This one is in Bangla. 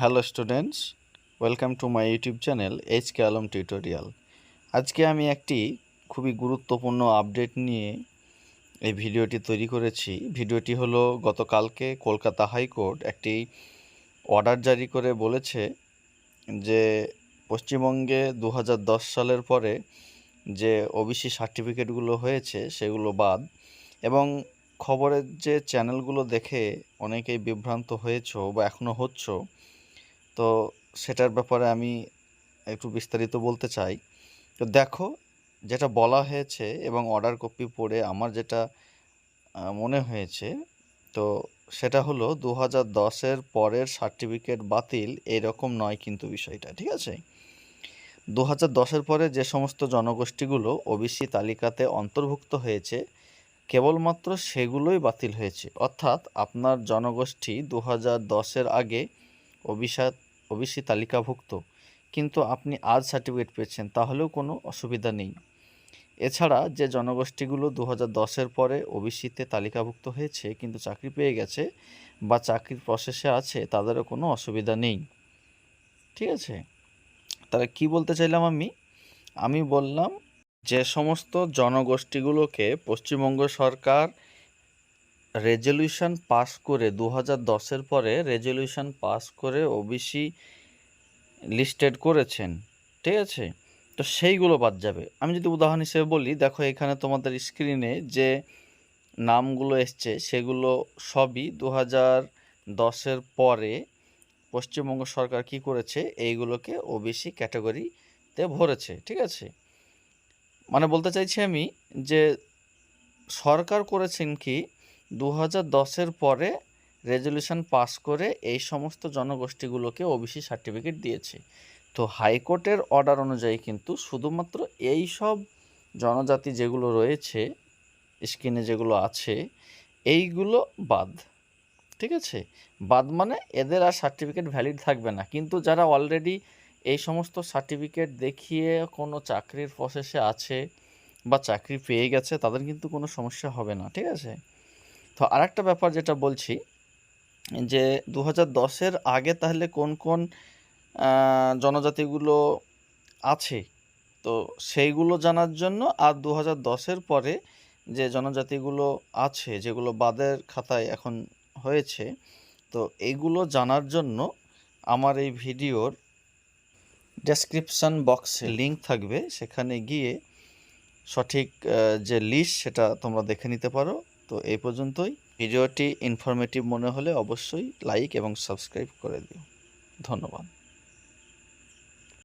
Hello students welcome to my YouTube channel H K Alam tutorial আজকে আমি একটি খুবই গুরুত্বপূর্ণ আপডেট নিয়ে এই ভিডিওটি তৈরি করেছি। ভিডিওটি হলো, গতকালকে কলকাতা হাইকোর্ট একটি অর্ডার জারি করে বলেছে যে, পশ্চিমবঙ্গে দু হাজার দশ সালের পরে যে ওবিসি সার্টিফিকেটগুলো হয়েছে, সেগুলো বাদ এবং খবরের যে চ্যানেলগুলো দেখে অনেকেই বিভ্রান্ত হয়েছো বা এখনও হচ্ছ তো সেটার ব্যাপারে আমি একটু বিস্তারিত বলতে চাই। তো দেখো, যেটা বলা হয়েছে এবং অর্ডার কপি পড়ে আমার যেটা মনে হয়েছে, তো সেটা হলো দু হাজার দশের পরের সার্টিফিকেট বাতিল এরকম নয় কিন্তু বিষয়টা, ঠিক আছে? দু হাজার দশের পরে যে সমস্ত জনগোষ্ঠীগুলো ওবিসি তালিকাতে অন্তর্ভুক্ত হয়েছে, কেবলমাত্র সেগুলোই বাতিল হয়েছে। অর্থাৎ আপনার জনগোষ্ঠী দু হাজার দশের আগে ওবিসা ওবিসি তালিকাভুক্ত। কিন্তু আপনি আজ সার্টিফিকেট পেয়েছেন, তাহলেও কোনো অসুবিধা নেই। এছাড়া যে জনগোষ্ঠীগুলো দু হাজার দশের পরে ওবিসিতে তালিকাভুক্ত হয়েছে, কিন্তু চাকরি পেয়ে গেছে বা চাকরির প্রসেসে আছে, তাদেরও কোনো অসুবিধা নেই। ঠিক আছে? তাহলে কি বলতে চাইলাম আমি? আমি বললাম, যে সমস্ত জনগোষ্ঠীগুলোকে পশ্চিমবঙ্গ সরকার রেজলিউশন পাস করে দু হাজার দশের পরে রেজলিউশন পাস করে ওবিসি লিস্টেড করেছেন, ঠিক আছে? তো সেইগুলো বাদ যাবে। আমি যদি উদাহরণ হিসেবে বলি, দেখো এখানে তোমাদের স্ক্রিনে যে নামগুলো এসছে, সেগুলো সবই দু হাজার দশের পরে পশ্চিমবঙ্গ সরকার কি করেছে? এইগুলোকে ওবিসি ক্যাটাগরিতে ভরেছে, ঠিক আছে? মানে বলতে চাইছি আমি যে সরকার করেছেন কি দু হাজার পরে রেজলিউশন পাস করে এই সমস্ত জনগোষ্ঠীগুলোকে ওবিসি সার্টিফিকেট দিয়েছে। তো হাইকোর্টের অর্ডার অনুযায়ী কিন্তু শুধুমাত্র এই সব জনজাতি যেগুলো রয়েছে স্ক্রিনে যেগুলো আছে, এইগুলো বাদ, ঠিক আছে? বাদ মানে এদের আর সার্টিফিকেট ভ্যালিড থাকবে না। কিন্তু যারা অলরেডি এই সমস্ত সার্টিফিকেট দেখিয়ে কোনো চাকরির প্রসেসে আছে বা চাকরি পেয়ে গেছে, তাদের কিন্তু কোনো সমস্যা হবে না, ঠিক আছে? তো আরেকটা ব্যাপার যেটা বলছি, যে দু হাজার দশের আগে তাহলে কোন কোন জনজাতিগুলো আছে? তো সেইগুলো জানার জন্য আর দু হাজার দশের পরে যে জনজাতিগুলো আছে, যেগুলো বাদের খাতায় এখন হয়েছে, তো এইগুলো জানার জন্য আমার এই ভিডিওর ডেসক্রিপশন বক্সে লিঙ্ক থাকবে। সেখানে গিয়ে সঠিক যে লিস্ট সেটা তোমরা দেখে নিতে পারো। তো এই পর্যন্তই। ভিডিওটি ইনফরমেটিভ মনে হলে অবশ্যই লাইক এবং সাবস্ক্রাইব করে দিও। ধন্যবাদ।